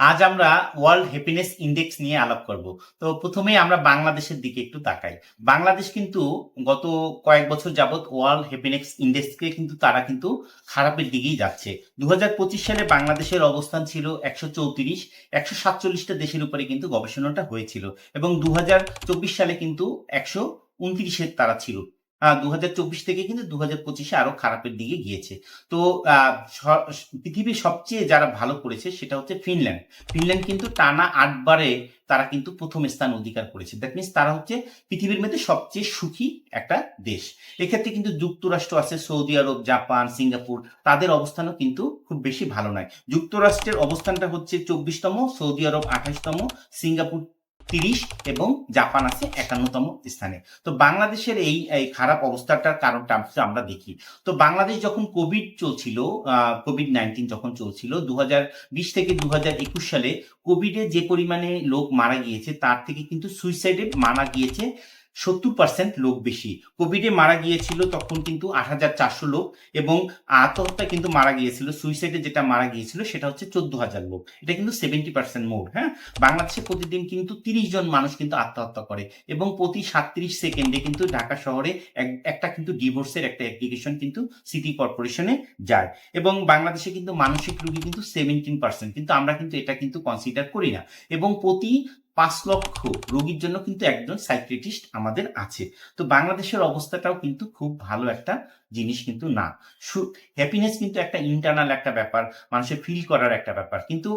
আজ আমরা world happiness index নিয়ে আলাপ করব। তো প্রথমেই আমরা বাংলাদেশের দিকে একটু তাকাই। বাংলাদেশ কিন্তু গত কয়েক বছর যাবৎ ওয়ার্ল্ড হ্যাপিনেস ইন্ডেক্সকে কিন্তু তারা কিন্তু খারাপের দিকেই যাচ্ছে। দু হাজার পঁচিশ সালে বাংলাদেশের অবস্থান ছিল একশো চৌত্রিশ, একশো সাতচল্লিশটা দেশের উপরে কিন্তু গবেষণাটা হয়েছিল এবং দু হাজার চব্বিশ সালে কিন্তু একশো উনত্রিশের তারা ছিল। দু হাজার চব্বিশ থেকে কিন্তু দু হাজার আরও খারাপের দিকে গিয়েছে। তো পৃথিবীর সবচেয়ে যারা ভালো করেছে সেটা হচ্ছে ফিনল্যান্ড। ফিনল্যান্ড কিন্তু টানা আটবারে তারা কিন্তু প্রথম স্থান অধিকার করেছে। দ্যাট মিনস তারা হচ্ছে পৃথিবীর মধ্যে সবচেয়ে সুখী একটা দেশ। এক্ষেত্রে কিন্তু যুক্তরাষ্ট্র আছে, সৌদি আরব, জাপান, সিঙ্গাপুর, তাদের অবস্থানও কিন্তু খুব বেশি ভালো নয়। যুক্তরাষ্ট্রের অবস্থানটা হচ্ছে চব্বিশতম, সৌদি আরব আঠাশতম, সিঙ্গাপুর তিরিশ এবং জাপান আছে একান্নতম স্থানে। তো বাংলাদেশের এই খারাপ অবস্থাটার কারণটা আমরা দেখি। তো বাংলাদেশ যখন কোভিড চলছিল কোভিড নাইন্টিন যখন চলছিল দু বিশ থেকে দু একুশ সালে কোভিডে যে পরিমাণে লোক মারা গিয়েছে, তার থেকে কিন্তু সুইসাইডে মারা গিয়েছে সত্তর পার্সেন্ট লোক বেশি। কোভিডে মারা গিয়েছিল তখন কিন্তু আট হাজার চারশো লোক এবং আত্মহত্যা কিন্তু মারা গিয়েছিল সুইসাইডে যেটা মারা গিয়েছিল সেটা হচ্ছে চোদ্দ হাজার লোক। এটা কিন্তু সেভেন্টি পার্সেন্ট মোর হ্যাঁ? বাংলাদেশে প্রতিদিন কিন্তু তিরিশ জন মানুষ কিন্তু আত্মহত্যা করে এবং প্রতি সাতত্রিশ সেকেন্ডে কিন্তু ঢাকা শহরে একটা কিন্তু ডিভোর্সের একটা অ্যাপ্লিকেশন কিন্তু সিটি কর্পোরেশনে যায় এবং বাংলাদেশে কিন্তু মানসিক রোগী কিন্তু সেভেন্টিন পার্সেন্ট কিন্তু আমরা কিন্তু এটা কিন্তু কনসিডার করি না এবং প্রতি পাঁচ লক্ষ রোগীর জন্য কিন্তু একজন সাইক্রেটিস্ট আমাদের আছে। তো বাংলাদেশের অবস্থাটাও কিন্তু খুব ভালো একটা জিনিস কিন্তু না। হ্যাপিনেস কিন্তু একটা ইন্টারনাল একটা ব্যাপার, মানুষের ফিল করার একটা ব্যাপার। কিন্তু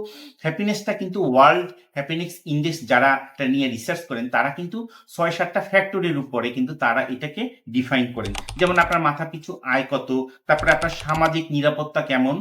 হ্যাপিনেসটা কিন্তু ওয়ার্ল্ড হ্যাপিনেস ইন্ডেক্স যারা এটা নিয়ে রিসার্চ করেন, তারা কিন্তু ছয় সাতটা ফ্যাক্টরের উপরে কিন্তু তারা এটাকে ডিফাইন করেন। যেমন আপনার মাথা পিছু আয় কত, তারপরে আপনার সামাজিক নিরাপত্তা কেমন,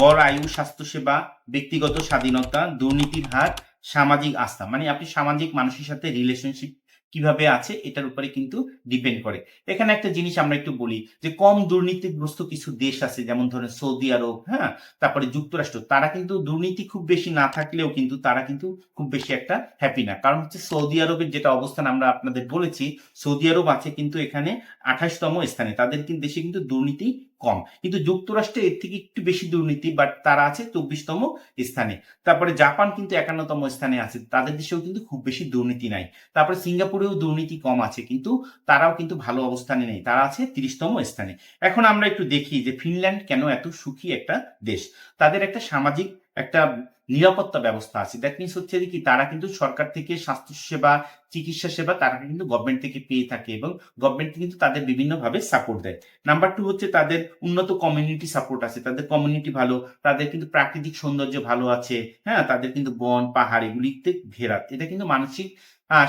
গড় আয়ু, স্বাস্থ্যসেবা, ব্যক্তিগত স্বাধীনতা, দুর্নীতির হার সামাজিক আস্থা মানে আপনি সামাজিক মানুষের সাথে রিলেশনশিপ কীভাবে আছে, এটার উপরে কিন্তু ডিপেন্ড করে। এখানে একটা জিনিস আমরা একটু বলি যে, কম দুর্নীতিগ্রস্ত কিছু দেশ আছে, যেমন ধরেন সৌদি আরব হ্যাঁ? তারপরে যুক্তরাষ্ট্র, তারা কিন্তু দুর্নীতি খুব বেশি না থাকলেও কিন্তু তারা কিন্তু খুব বেশি একটা হ্যাপি না। কারণ হচ্ছে সৌদি আরবের যেটা অবস্থান আমরা আপনাদের বলেছি, সৌদি আরব আছে কিন্তু এখানে আঠাশতম স্থানে। তাদের কিন্তু দেশে কিন্তু দুর্নীতি কম। কিন্তু যুক্তরাষ্ট্রে এর থেকে একটু বেশি দুর্নীতি বাট তারা আছে চব্বিশতম স্থানে। তারপরে জাপান কিন্তু একান্নতম স্থানে আছে। তাদের দেশেও কিন্তু খুব বেশি দুর্নীতি নাই। তারপরে সিঙ্গাপুরেও দুর্নীতি কম আছে, কিন্তু তারাও কিন্তু ভালো অবস্থানে নেই। তারা আছে তিরিশতম স্থানে। এখন আমরা একটু দেখি যে ফিনল্যান্ড কেন এত সুখী একটা দেশ? তাদের একটা সামাজিক একটা নিরাপত্তা ব্যবস্থা আছে। দ্যাট মিনস হচ্ছে কি, তারা কিন্তু সরকার থেকে স্বাস্থ্য সেবা চিকিৎসা সেবা তারা কিন্তু গভর্নমেন্ট থেকে পেয়ে থাকে এবং গভর্নমেন্ট কিন্তু তাদের বিভিন্নভাবে সাপোর্ট দেয়। নাম্বার টু হচ্ছে তাদের উন্নত কমিউনিটি সাপোর্ট আছে। তাদের কমিউনিটি ভালো, তাদের কিন্তু প্রাকৃতিক সৌন্দর্য ভালো আছে। হ্যাঁ তাদের কিন্তু বন, পাহাড় এগুলিতে ঘেরা। এটা কিন্তু মানসিক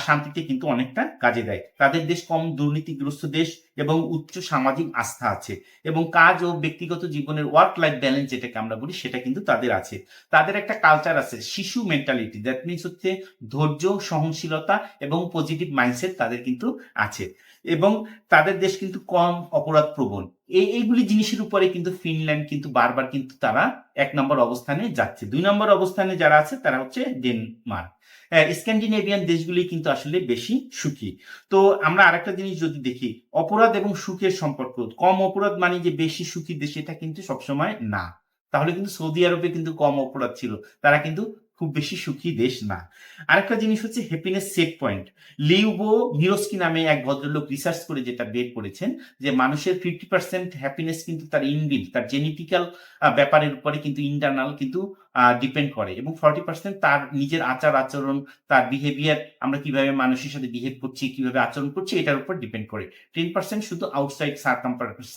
শান্তিতে কিন্তু অনেকটা কাজে দেয়। তাদের দেশ কম দুর্নীতিগ্রস্ত দেশ এবং উচ্চ সামাজিক আস্থা আছে এবং কাজ ও ব্যক্তিগত জীবনের ওয়ার্ক লাইফ ব্যালেন্স যেটাকে আমরা বলি, সেটা কিন্তু তাদের আছে। তাদের একটা কালচার আছে, শিশু মেন্টালিটি দ্যাট মিনস হচ্ছে ধৈর্য, সহনশীলতা এবং পজিটিভ মাইন্ডসেট তাদের কিন্তু আছে। এবং তাদের দেশ কিন্তু কম অপরাধ প্রবণ এই, এইগুলি জিনিসের উপরে কিন্তু ফিনল্যান্ড কিন্তু বারবার কিন্তু তারা এক নম্বর অবস্থানে যাচ্ছে। দুই নম্বর অবস্থানে যারা আছে, তারা হচ্ছে ডেনমার্ক। স্ক্যান্ডিনেভিয়ান দেশগুলি কিন্তু আসলে বেশি সুখী। তো আমরা আরেকটা জিনিস যদি দেখি, অপরাধ এবং সুখের সম্পর্ক। কম অপরাধ মানে যে বেশি সুখী দেশ, এটা কিন্তু সবসময় না। তাহলে কিন্তু সৌদি আরবে কিন্তু কম অপরাধ ছিল। তারা কিন্তু খুব বেশি সুখী দেশ না। আরেকটা জিনিস হচ্ছে happiness set point Lyubomirsky নামে এক ভদ্রলোক রিসার্চ করে যেটা বের করেছেন যে মানুষের ফিফটি পার্সেন্ট হ্যাপিনেস কিন্তু তার ইনবিল তার জেনেটিক্যাল ব্যাপারের উপরে কিন্তু ইন্টারনাল কিন্তু ডিপেন্ড করে এবং ফর্টি পার্সেন্ট তার নিজের আচার আচরণ, তার বিহেভিয়ার আমরা কীভাবে মানুষের সাথে বিহেভ করছি, কীভাবে আচরণ করছি, এটার উপর ডিপেন্ড করে। টেন পার্সেন্ট শুধু আউটসাইড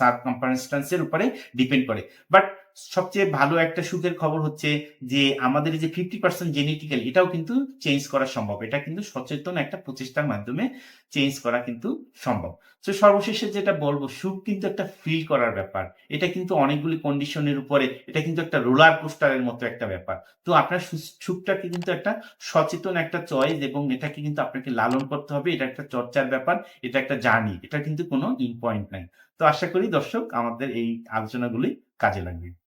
সার্কাম্পারেন্সের উপরে ডিপেন্ড করে। বাট সবচেয়ে ভালো একটা সুখের খবর হচ্ছে যে আমাদের যে ফিফটি পার্সেন্ট জেনেটিক্যাল এটাও কিন্তু চেঞ্জ করা সম্ভব। এটা কিন্তু সচেতন একটা প্রচেষ্টার মাধ্যমে চেঞ্জ করা কিন্তু সম্ভব। তো সর্বশেষে যেটা বলব, সুখ কিন্তু একটা ফিল করার ব্যাপার। এটা কিন্তু অনেকগুলি কন্ডিশনের উপরে, এটা কিন্তু একটা রোলার কোস্টারের মতো একটা ব্যাপার। তো আপনার সুখটাকে কিন্তু একটা সচেতন একটা চয়েস এবং এটাকে কিন্তু আপনাকে লালন করতে হবে। এটা একটা চর্চার ব্যাপার, এটা একটা জার্নি এটা কিন্তু কোনো ইন পয়েন্ট নাই। তো আশা করি দর্শক, আমাদের এই আলোচনাগুলি কাজে লাগবে।